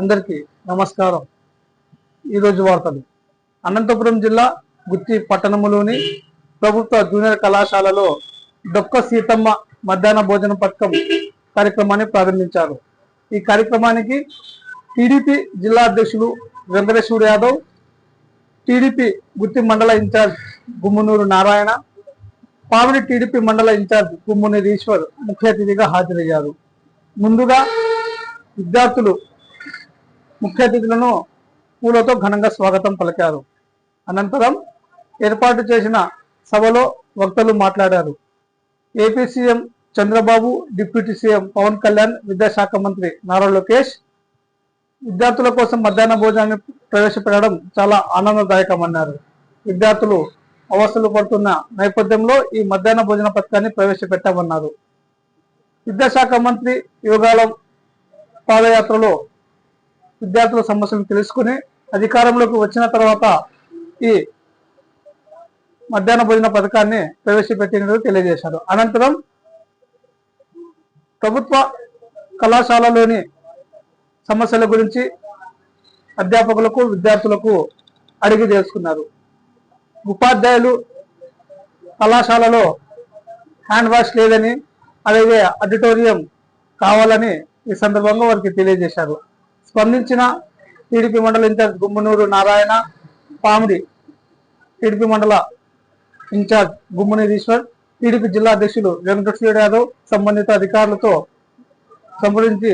అందరికీ నమస్కారం. ఈరోజు వార్తలు. అనంతపురం జిల్లా గుత్తి పట్టణములోని ప్రభుత్వ జూనియర్ కళాశాలలో డొక్క సీతమ్మ మధ్యాహ్న భోజన పథకం కార్యక్రమాన్ని ప్రారంభించారు. ఈ కార్యక్రమానికి టీడీపీ జిల్లా అధ్యక్షులు వెంకటేశ్వర యాదవ్ టీడీపీ గుత్తి మండల ఇన్ఛార్జ్ గుమ్మనూరు నారాయణ పావిడి టీడీపీ మండల ఇన్ఛార్జ్ గుమ్మనూరు ఈశ్వర్ ముఖ్య అతిథిగా హాజరయ్యారు. ముందుగా విద్యార్థులు ముఖ్య అతిథులను పూలతో ఘనంగా స్వాగతం పలికారు. అనంతరం ఏర్పాటు చేసిన సభలో వక్తలు మాట్లాడారు. AP CM Chandrababu deputy CM Pawan Kalyan విద్యాశాఖ మంత్రి నారా లోకేష్ విద్యార్థుల కోసం మధ్యాహ్న భోజనాన్ని ప్రవేశపెట్టడం చాలా ఆనందదాయకమన్నారు. విద్యార్థులు అవస్థలు పడుతున్న నేపథ్యంలో ఈ మధ్యాహ్న భోజన పథకాన్ని ప్రవేశపెట్టామన్నారు. విద్యాశాఖ మంత్రి యోగాల పాదయాత్రలో విద్యార్థుల సమస్యలను తెలుసుకుని అధికారంలోకి వచ్చిన తర్వాత ఈ మధ్యాహ్న భోజన పథకాన్ని ప్రవేశపెట్టినట్లు తెలియజేశారు. అనంతరం ప్రభుత్వ కళాశాలలోని సమస్యల గురించి అధ్యాపకులకు విద్యార్థులకు అడిగి తెలుసుకున్నారు. ఉపాధ్యాయులు కళాశాలలో హ్యాండ్ వాష్ లేదని అలాగే ఆడిటోరియం కావాలని ఈ సందర్భంగా వారికి తెలియజేశారు. స్పందించిన టీడీపీ మండల ఇన్ఛార్జ్ గుమ్మనూరు నారాయణ పామిడి టీడీపీ మండల ఇన్ఛార్జ్ గుమ్మనూరు ఈశ్వర్ టీడీపీ జిల్లా అధ్యక్షులు వెంకటేశ్వర యాదవ్ సంబంధిత అధికారులతో సంప్రదించి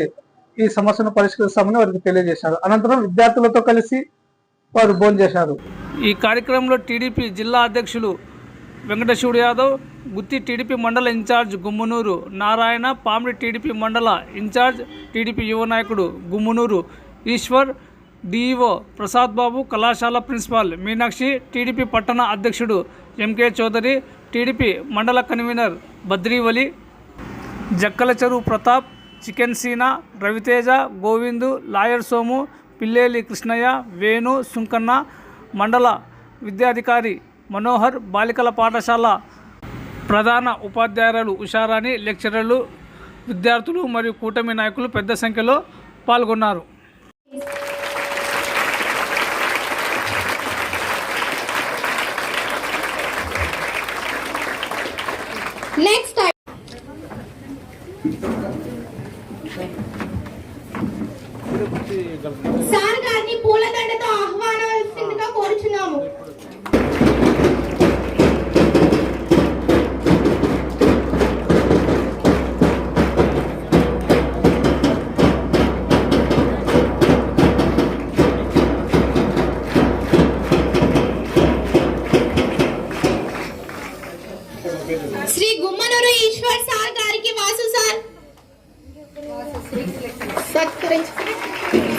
ఈ సమస్యను పరిష్కరిస్తామని వారికి తెలియజేశారు. అనంతరం విద్యార్థులతో కలిసి వారు భోజనం చేశారు ఈ కార్యక్రమంలో టీడీపీ జిల్లా అధ్యక్షులు వెంకటేశ్వరుడు యాదవ్ గుత్తి టీడీపీ మండల ఇన్ఛార్జ్ గుమ్మునూరు నారాయణ పామిడి టీడీపీ మండల ఇన్ఛార్జ్ టీడీపీ యువ నాయకుడు గుమ్మునూరు ఈశ్వర్ డిఈఓ ప్రసాద్ బాబు కళాశాల ప్రిన్సిపాల్ మీనాక్షి టీడీపీ పట్టణ అధ్యక్షుడు ఎంకే చౌదరి టీడీపీ మండల convener Badrivali Jakkala Cheruvu Pratap chicken Seena Raviteja Govindu lawyer Somu Pilleli Krishnaiah Venu Sunkanna మండల విద్యాధికారి మనోహర్ బాలికల పాఠశాల ప్రధాన ఉపాధ్యాయురాలు ఉషారాణి లెక్చరర్లు విద్యార్థులు మరియు కూటమి నాయకులు పెద్ద సంఖ్యలో పాల్గొన్నారు.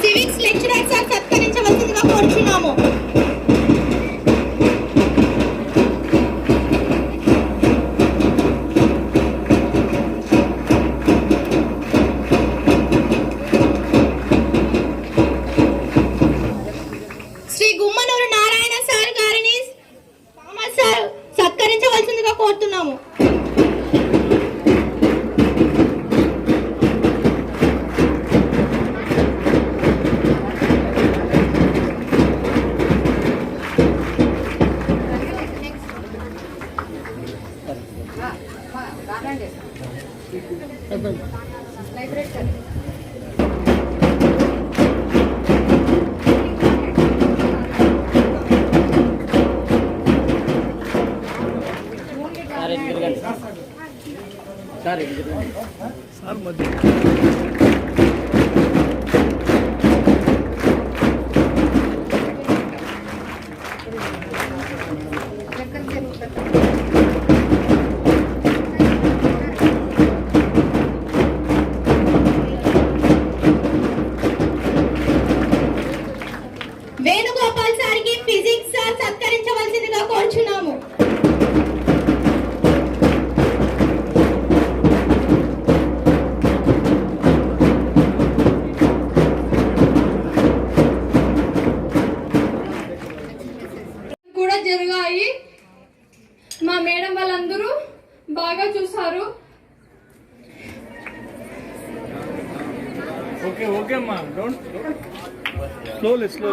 Sevinçle kireçten సార్ మధ్య మేడం వాళ్ళందరూ బాగా చూసారు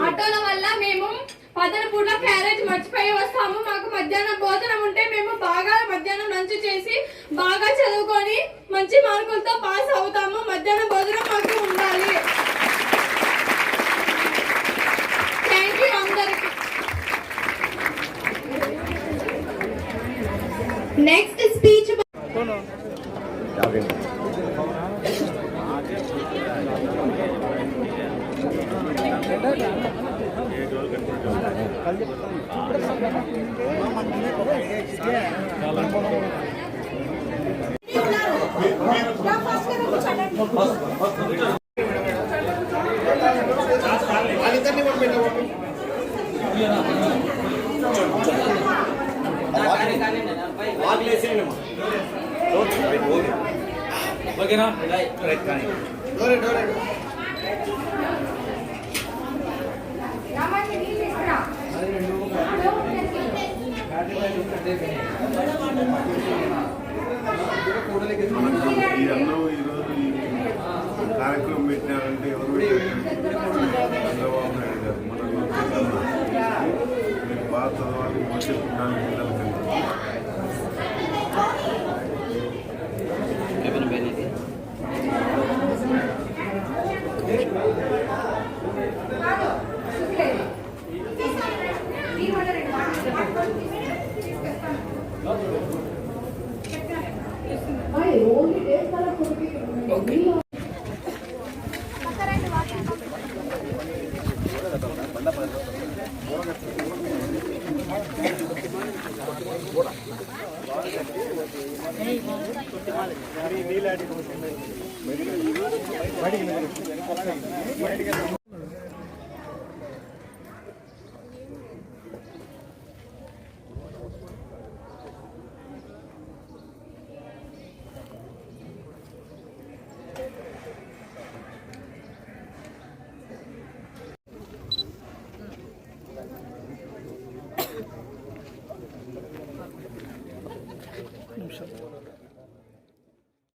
ఆటోల వల్ల మేము పదన పూట క్యారేజ్ మర్చిపోయి వస్తాము. మాకు మధ్యాహ్నం భోజనం ఉంటే మేము బాగా మధ్యాహ్నం లంచ్ చేసి బాగా చదువుకొని మంచి మార్కులతో పాస్ అవుతాము. మధ్యాహ్నం భోజనం నెక్స్ట్ స్పీచ్ ఈ అన్నం ఈరోజు కార్యక్రమం పెట్టినారంటే ఎవరు చంద్రబాబు నాయుడు గారు. మన బాగా చదవాలి భవిష్యత్తు ఉండాలి ஓகே நீலாடி